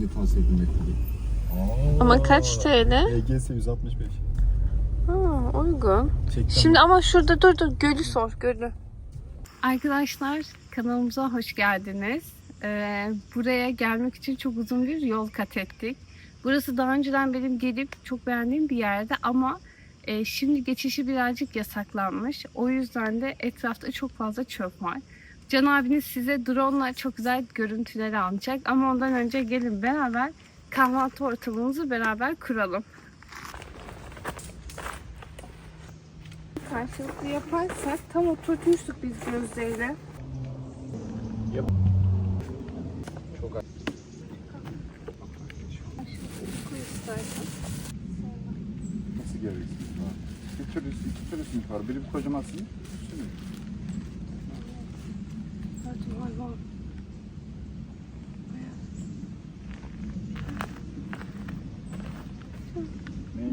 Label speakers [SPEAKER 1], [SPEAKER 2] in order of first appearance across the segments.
[SPEAKER 1] İle tavsiye edilmektedir.
[SPEAKER 2] Ama kaç TL?
[SPEAKER 1] EGS 165.
[SPEAKER 2] Ha, uygun.
[SPEAKER 1] Çektim.
[SPEAKER 2] Şimdi ama şurada dur dur gölü sor gölü. Arkadaşlar kanalımıza hoş geldiniz. Ee, buraya gelmek için çok uzun bir yol kat ettik. Burası daha önceden benim gelip çok beğendiğim bir yerde ama e, şimdi geçişi birazcık yasaklanmış. O yüzden de etrafta çok fazla çöp var. Can abiniz size drone çok güzel görüntüleri alacak ama ondan önce gelin beraber kahvaltı ortamımızı beraber kuralım. Karşılıklı yaparsak tam oturtmuştuk biz Gözde'yle.
[SPEAKER 1] Çok az. Nasıl var? İki türlü, iki türlü simit var. Biri bu kocaman simit. simit.
[SPEAKER 2] Var var.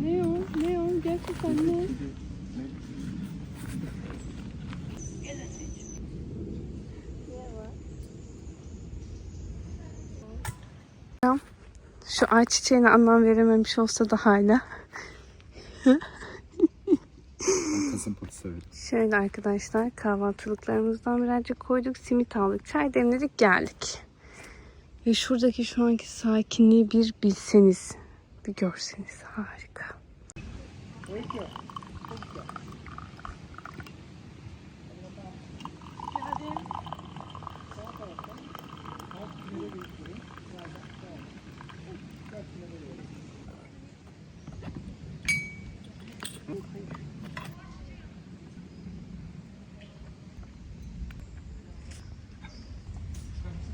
[SPEAKER 2] Ne o? Ne o? Gerçekten ne? Şu ayçiçeğine anlam verememiş olsa da hala. Şöyle arkadaşlar kahvaltılıklarımızdan birazcık koyduk. Simit aldık. Çay demledik geldik. Ve şuradaki şu anki sakinliği bir bilseniz. Bir görseniz harika.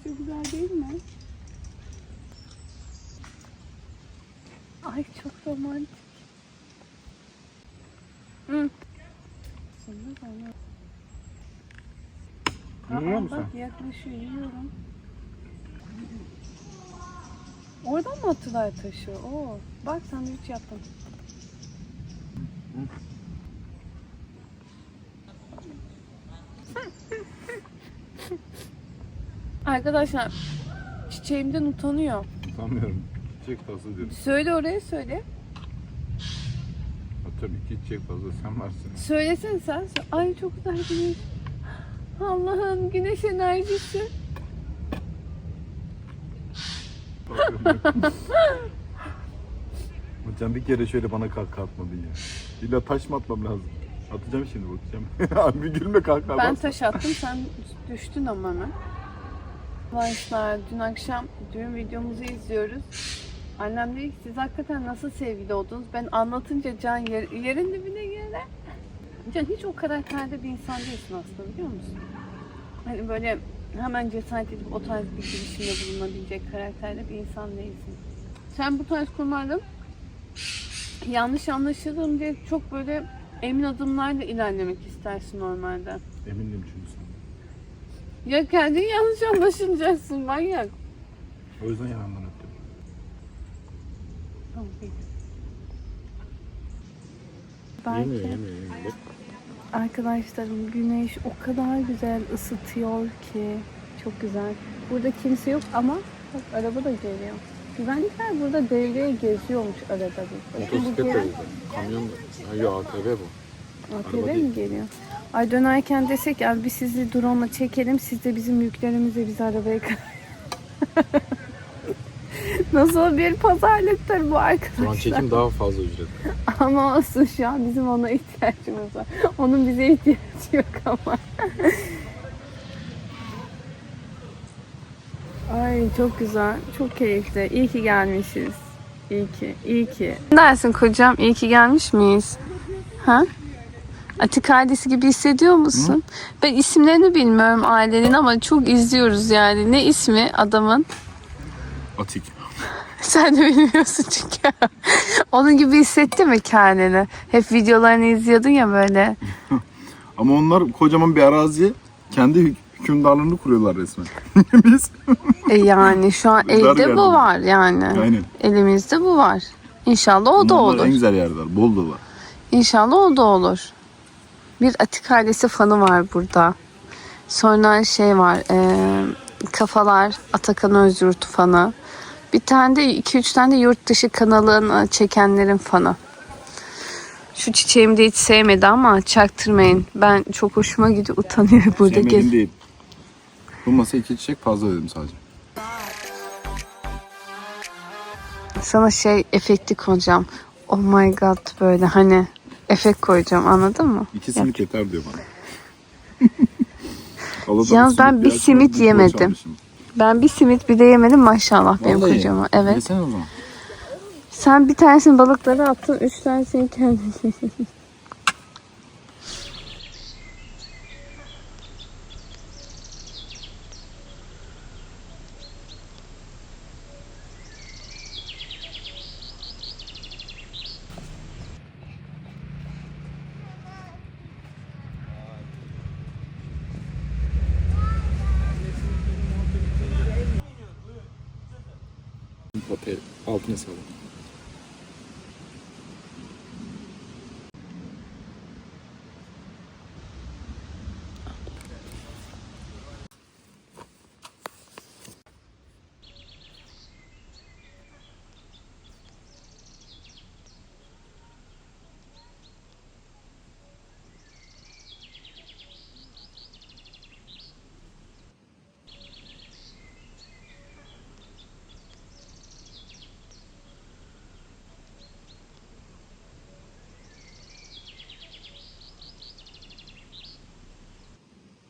[SPEAKER 2] Çok güzel değil mi? Ay çok romantik. Hı. Sonunda sonra.
[SPEAKER 1] Yiyor musun?
[SPEAKER 2] Bak yaklaşıyor yiyorum. Oradan mı attılar taşı? Oo. Bak sandviç yaptım. Arkadaşlar çiçeğimden utanıyor.
[SPEAKER 1] Utanmıyorum. Çiçek fazla diyorum.
[SPEAKER 2] Söyle oraya söyle.
[SPEAKER 1] Atıyorum iki çiçek fazla sen varsın.
[SPEAKER 2] Söylesene sen. Ay çok güzel güneş. Allah'ım güneş enerjisi.
[SPEAKER 1] Hocam bir kere şöyle bana kahkaha atmadın ya. İlla taş mı atmam lazım? Atacağım şimdi bakacağım. Abi gülme kahkaha
[SPEAKER 2] Ben
[SPEAKER 1] bas.
[SPEAKER 2] taş attım sen düştün ama hemen. Arkadaşlar dün akşam düğün videomuzu izliyoruz. Annem dedi ki siz hakikaten nasıl sevgili oldunuz? Ben anlatınca Can yer, yerin dibine geldi. Can hiç o karakterde bir insan değilsin aslında biliyor musun? Hani böyle hemen cesaret edip o tarz bir girişimde bulunabilecek karakterde bir insan değilsin. Sen bu tarz konularda yanlış anlaşılırım diye çok böyle emin adımlarla ilerlemek istersin normalde.
[SPEAKER 1] Emindim çünkü.
[SPEAKER 2] Ya kendin yanlış anlaşılacaksın manyak.
[SPEAKER 1] O yüzden yanından öptüm.
[SPEAKER 2] Tamam peki. Belki
[SPEAKER 1] yemiyor. Bak.
[SPEAKER 2] arkadaşlarım güneş o kadar güzel ısıtıyor ki çok güzel. Burada kimse yok ama bak araba da geliyor. Güvenlikler burada devreye geziyormuş arada bir.
[SPEAKER 1] Motosiklet de. Kamyon da. Yok ATV bu.
[SPEAKER 2] ATV
[SPEAKER 1] araba
[SPEAKER 2] mi
[SPEAKER 1] değil.
[SPEAKER 2] geliyor? Ay dönerken desek ya biz sizi drone'la çekelim siz de bizim yüklerimizi bizi arabaya Nasıl bir pazarlıktır bu
[SPEAKER 1] Şu an
[SPEAKER 2] arkadaşlar.
[SPEAKER 1] çekim daha fazla ücret.
[SPEAKER 2] Ama olsun şu an bizim ona ihtiyacımız var. Onun bize ihtiyacı yok ama. Ay çok güzel, çok keyifli. İyi ki gelmişiz. İyi ki, iyi ki. Ne dersin kocam? İyi ki gelmiş miyiz? Ha? Atik ailesi gibi hissediyor musun? Ben isimlerini bilmiyorum ailenin ama çok izliyoruz yani. Ne ismi adamın?
[SPEAKER 1] Atik.
[SPEAKER 2] Sen de bilmiyorsun çünkü. Onun gibi hissetti mi kendini? Hep videolarını izliyordun ya böyle.
[SPEAKER 1] Ama onlar kocaman bir araziye kendi hük- hükümdarlığını kuruyorlar resmen. Biz
[SPEAKER 2] E yani şu an
[SPEAKER 1] Dar
[SPEAKER 2] elde
[SPEAKER 1] geldi.
[SPEAKER 2] bu var yani.
[SPEAKER 1] aynen.
[SPEAKER 2] Elimizde bu var. İnşallah o da
[SPEAKER 1] Onlar En
[SPEAKER 2] olur.
[SPEAKER 1] güzel yerler. Bol da var.
[SPEAKER 2] İnşallah o da olur. Bir Atik ailesi fanı var burada. Sonra şey var. e, kafalar Atakan Özyurt fanı. Bir tane de 2-3 tane de yurt dışı kanalını çekenlerin fanı. Şu çiçeğimi de hiç sevmedi ama çaktırmayın. Ben çok hoşuma gidiyor. Utanıyor burada
[SPEAKER 1] Sevmediğim
[SPEAKER 2] gez.
[SPEAKER 1] değil. Bu masa iki çiçek fazla dedim sadece.
[SPEAKER 2] Sana şey efekti koyacağım. Oh my god böyle hani efekt koyacağım anladın mı?
[SPEAKER 1] İki simit yeter diyor bana. Allah'tan
[SPEAKER 2] Yalnız ben bir simit yemedim.
[SPEAKER 1] almışım.
[SPEAKER 2] Ben bir simit bir de yemedim maşallah benim
[SPEAKER 1] Vallahi.
[SPEAKER 2] kocama. Evet.
[SPEAKER 1] Yesene o zaman.
[SPEAKER 2] Sen bir tanesini balıklara attın, üç tanesini kendin yedin.
[SPEAKER 1] Otel altına sağlık.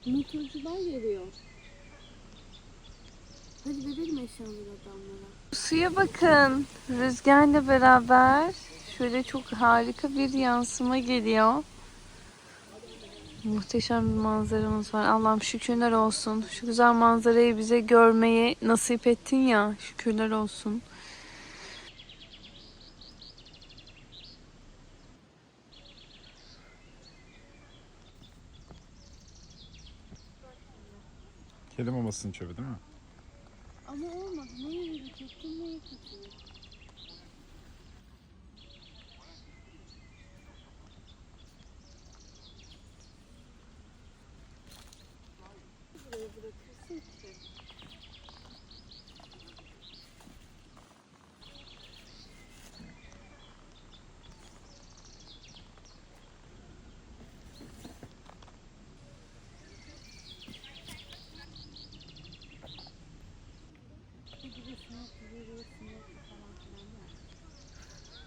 [SPEAKER 2] Motorcular geliyor. Hadi verelim eşyaları adamlara. Suya bakın. Rüzgarla beraber şöyle çok harika bir yansıma geliyor. Muhteşem bir manzaramız var. Allah'ım şükürler olsun. Şu güzel manzarayı bize görmeyi nasip ettin ya. Şükürler olsun.
[SPEAKER 1] Kedi mamasının çöpü değil mi?
[SPEAKER 2] Ama olmadı. Neye verecektin, neye kötü?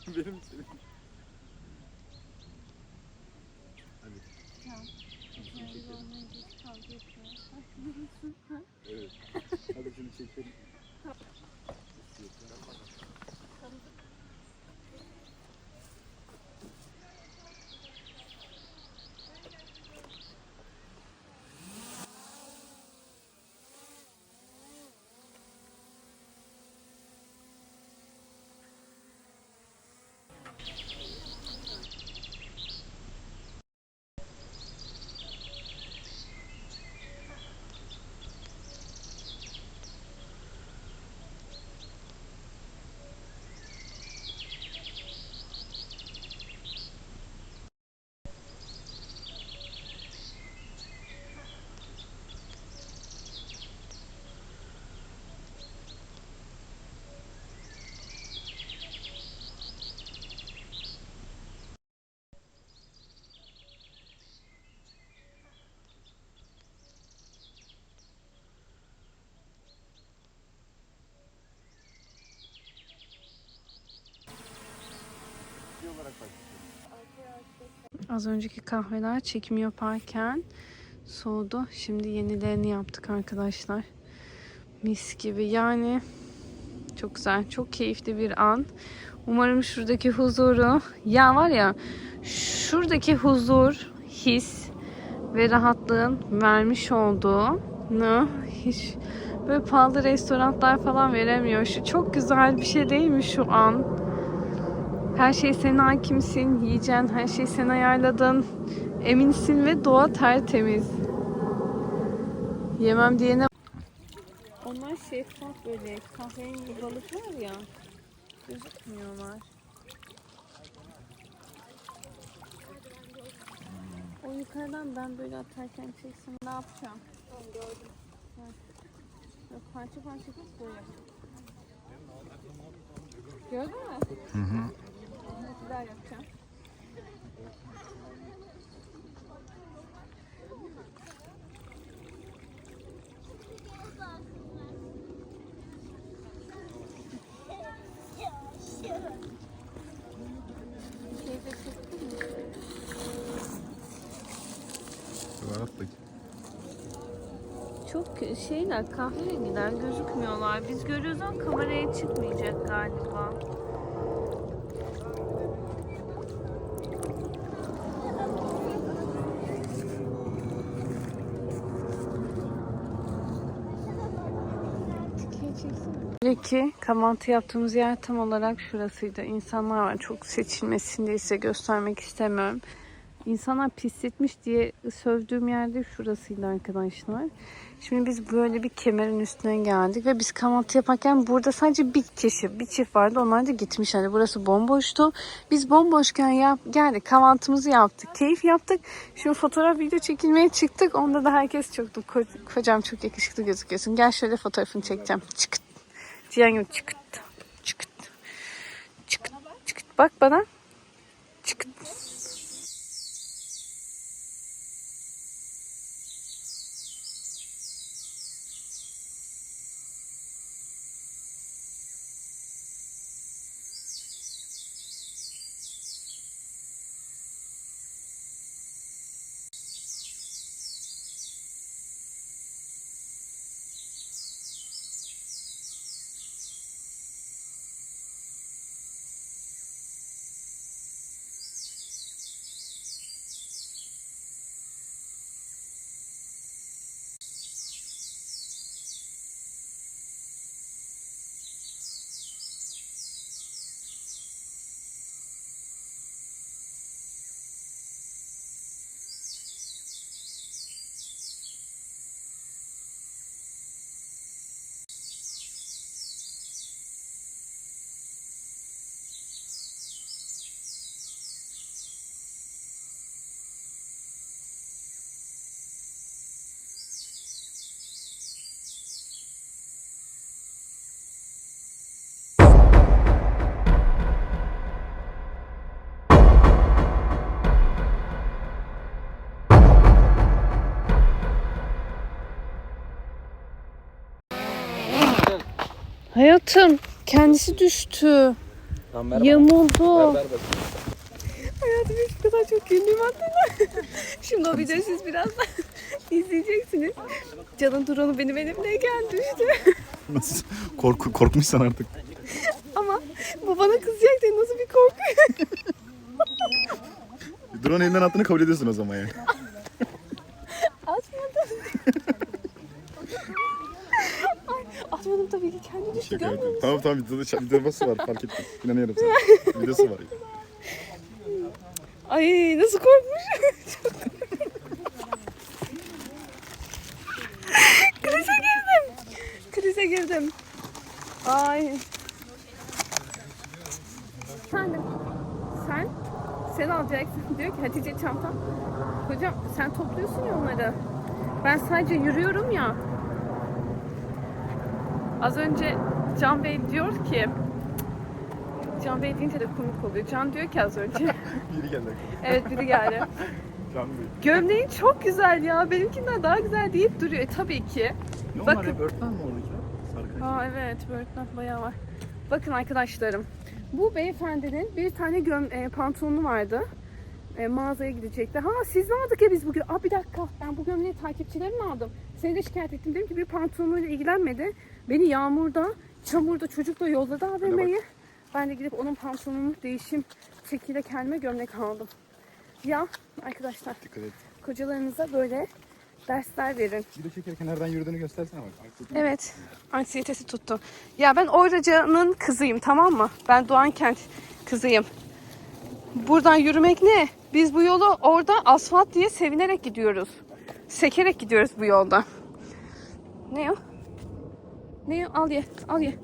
[SPEAKER 1] Benim senin. Evet. Hadi şunu çekelim.
[SPEAKER 2] Az önceki kahveler çekim yaparken soğudu. Şimdi yenilerini yaptık arkadaşlar. Mis gibi. Yani çok güzel, çok keyifli bir an. Umarım şuradaki huzuru, ya var ya, şuradaki huzur, his ve rahatlığın vermiş olduğunu hiç böyle pahalı restoranlar falan veremiyor. Şu çok güzel bir şey değil mi şu an? Her şey senin hakimsin, yiyeceksin, her şeyi sen ayarladın. Eminsin ve doğa tertemiz. Yemem diyene... Onlar şeffaf böyle kahverengi balık var ya. Gözükmüyorlar. O yukarıdan ben böyle atarken çeksem ne yapacağım? Tamam gördüm. Yok, parça parça kes böyle. Gördün mü?
[SPEAKER 1] Hı hı.
[SPEAKER 2] Güzel yapacağım. Çok şeyler kahverengiler gözükmüyorlar. Biz görüyoruz ama kameraya çıkmayacak galiba. Peki kahvaltı yaptığımız yer tam olarak şurasıydı. İnsanlar var çok seçilmesin diye size göstermek istemiyorum. İnsanlar pisletmiş diye sövdüğüm yerde şurasıydı arkadaşlar. Şimdi biz böyle bir kemerin üstüne geldik ve biz kahvaltı yaparken burada sadece bir kişi, bir çift vardı. Onlar da gitmiş. Hani burası bomboştu. Biz bomboşken yap, geldik kahvaltımızı yaptık. Keyif yaptık. Şimdi fotoğraf video çekilmeye çıktık. Onda da herkes çoktu. Ko- kocam çok yakışıklı gözüküyorsun. Gel şöyle fotoğrafını çekeceğim. Çıkıt. Cihan gibi çıkıt. Çıkıt. Çıkıt. Çıkıt. Bak bana. Hayatım kendisi düştü.
[SPEAKER 3] Tamam ver bana.
[SPEAKER 2] Yamuldu.
[SPEAKER 3] Ver ver bakayım.
[SPEAKER 2] Hayatım hiç bu kadar çok güldüğüm aklıma. Şimdi o videoyu siz birazdan izleyeceksiniz. Can'ın drone'u benim elimdeyken düştü.
[SPEAKER 1] Nasıl? Korku, korkmuşsan artık.
[SPEAKER 2] Ama bu bana kızacak diye nasıl bir korku.
[SPEAKER 1] Drone elinden attığını kabul ediyorsun o zaman yani.
[SPEAKER 2] Atmadım. Ay, atmadım tabii ki kendi düştü
[SPEAKER 1] Şaka
[SPEAKER 2] görmüyor
[SPEAKER 1] yapıyorum. Tamam tamam videoda, videosu var fark ettim. İnanıyorum sana. Videosu var.
[SPEAKER 2] Ay nasıl korkmuş. Çok Krize girdim. Krize girdim. Ay. Efendim sen sen alacaksın diyor ki Hatice çantam. Hocam sen topluyorsun ya onları. Ben sadece yürüyorum ya. Az önce Can Bey diyor ki Can Bey deyince de komik oluyor. Can diyor ki az önce.
[SPEAKER 1] Biri geldi.
[SPEAKER 2] evet biri geldi.
[SPEAKER 1] Can Bey.
[SPEAKER 2] Gömleğin çok güzel ya. Benimkinden daha güzel deyip duruyor. E, tabii ki.
[SPEAKER 1] Ne onlar
[SPEAKER 2] Bakın.
[SPEAKER 1] hep örtmen mi oradakiler? Sarı
[SPEAKER 2] Aa evet böğürtlen bayağı var. Bakın arkadaşlarım. Bu beyefendinin bir tane göm e, pantolonu vardı. E, mağazaya gidecekti. Ha siz ne aldık ya biz bugün? Aa bir dakika ben bu gömleği takipçilerimle aldım. Seni de şikayet ettim. Dedim ki bir pantolonuyla ilgilenmedi. Beni yağmurda, çamurda çocukla yolladı AVM'ye. Ben de gidip onun pantolonunu değişim şekilde kendime gömlek aldım. Ya arkadaşlar
[SPEAKER 1] Dikkat et.
[SPEAKER 2] kocalarınıza böyle dersler verin.
[SPEAKER 1] Video çekerken nereden yürüdüğünü göstersene bak.
[SPEAKER 2] Evet. Anksiyetesi tuttu. Ya ben Oyraca'nın kızıyım tamam mı? Ben Doğankent kızıyım. Buradan yürümek ne? Biz bu yolu orada asfalt diye sevinerek gidiyoruz. Sekerek gidiyoruz bu yolda. Ne o? Ne o? Al ye. Al ye.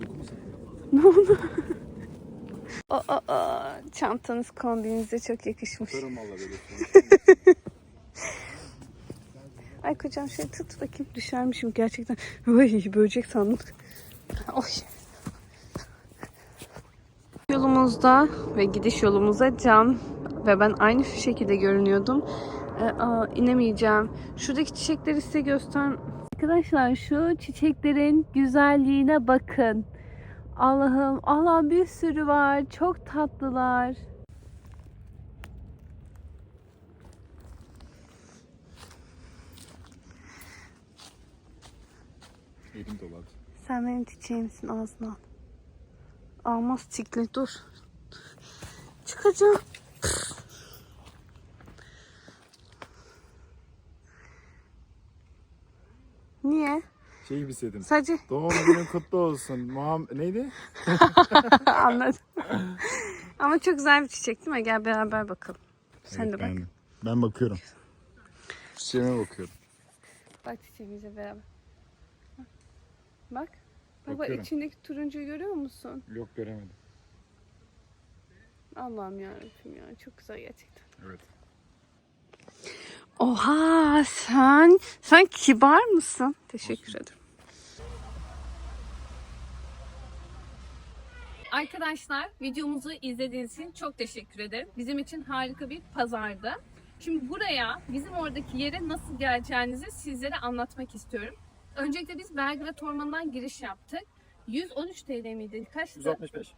[SPEAKER 2] Ne oldu? Aa, aa, çantanız kombinize çok yakışmış. Ay kocam şöyle tut bakayım düşermişim gerçekten. Ay böcek sandım. Oy. yolumuzda ve gidiş yolumuzda Can ve ben aynı şekilde görünüyordum. Aa, inemeyeceğim. Şuradaki çiçekleri size göster. Arkadaşlar şu çiçeklerin güzelliğine bakın. Allah'ım Allah bir sürü var. Çok tatlılar.
[SPEAKER 1] Elim dolar.
[SPEAKER 2] Sen benim çiçeğimsin ağzına al. Almaz çikli dur. Çıkacağım. Niye?
[SPEAKER 1] Şey gibi hissettim.
[SPEAKER 2] Sadece
[SPEAKER 1] Doğum günün kutlu olsun. Muhammed neydi?
[SPEAKER 2] anladım. Ama çok güzel bir çiçek değil mi? Gel beraber bakalım. Sen
[SPEAKER 1] Evet,
[SPEAKER 2] de bak.
[SPEAKER 1] beğendim. Ben bakıyorum. Çiçeğime bakıyorum.
[SPEAKER 2] Bak çiçeğimize beraber. Bak. Baba
[SPEAKER 1] Bakıyorum.
[SPEAKER 2] içindeki turuncuyu görüyor musun?
[SPEAKER 1] Yok göremedim.
[SPEAKER 2] Allah'ım yarabbim ya çok güzel gerçekten.
[SPEAKER 1] Evet.
[SPEAKER 2] Oha sen sen kibar mısın? Teşekkür ederim. Arkadaşlar videomuzu izlediğiniz için çok teşekkür ederim. Bizim için harika bir pazardı. Şimdi buraya bizim oradaki yere nasıl geleceğinizi sizlere anlatmak istiyorum. Öncelikle biz Belgrad Ormanı'ndan giriş yaptık. 113 TL miydi? Kaçtı?
[SPEAKER 1] 165.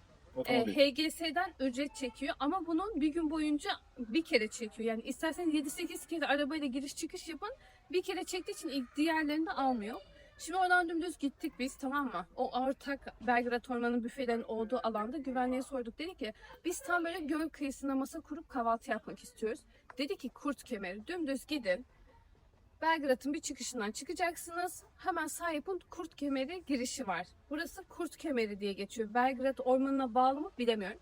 [SPEAKER 2] e, HGS'den ücret çekiyor ama bunun bir gün boyunca bir kere çekiyor. Yani isterseniz 7-8 kere arabayla giriş çıkış yapın. Bir kere çektiği için ilk diğerlerini de almıyor. Şimdi oradan dümdüz gittik biz tamam mı? O ortak Belgrad Ormanı büfelerin olduğu alanda güvenliğe sorduk. Dedi ki biz tam böyle göl kıyısına masa kurup kahvaltı yapmak istiyoruz. Dedi ki kurt kemeri dümdüz gidin. Belgrad'ın bir çıkışından çıkacaksınız. Hemen sağ yapın Kurt Kemeri girişi var. Burası Kurt Kemeri diye geçiyor. Belgrad ormanına bağlı mı bilemiyorum.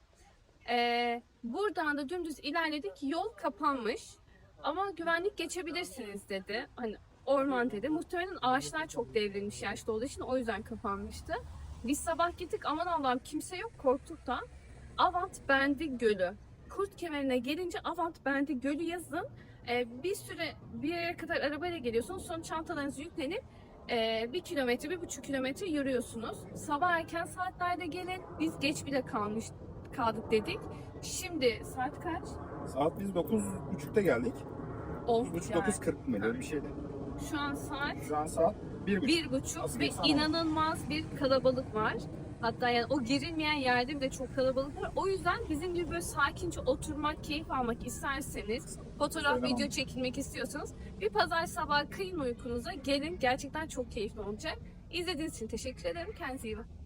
[SPEAKER 2] Ee, buradan da dümdüz ilerledik. Yol kapanmış. Ama güvenlik geçebilirsiniz dedi. Hani orman dedi. Muhtemelen ağaçlar çok devrilmiş yaşta olduğu için o yüzden kapanmıştı. Biz sabah gittik aman Allah'ım kimse yok korktuk da. Avant Bendi Gölü. Kurt kemerine gelince Avant Bendi Gölü yazın. Ee, bir süre bir yere kadar arabayla geliyorsunuz. Sonra çantalarınızı yüklenip e, bir kilometre, bir buçuk kilometre yürüyorsunuz. Sabah erken saatlerde gelin. Biz geç bile kalmış kaldık dedik. Şimdi saat kaç?
[SPEAKER 1] Saat biz 9.30'da geldik.
[SPEAKER 2] 10
[SPEAKER 1] 9.40 mı öyle bir şeydi.
[SPEAKER 2] Şu an saat
[SPEAKER 1] Şu an saat 1.30.
[SPEAKER 2] bir buçuk
[SPEAKER 1] Aslında
[SPEAKER 2] ve
[SPEAKER 1] sabah.
[SPEAKER 2] inanılmaz bir kalabalık var. Hatta yani o girilmeyen yerde bile çok kalabalık var. O yüzden bizim gibi böyle sakince oturmak, keyif almak isterseniz, fotoğraf,
[SPEAKER 1] Söylemem.
[SPEAKER 2] video çekilmek istiyorsanız bir pazar sabahı kıyın uykunuza gelin. Gerçekten çok keyifli olacak. İzlediğiniz için teşekkür ederim. Kendinize iyi bakın.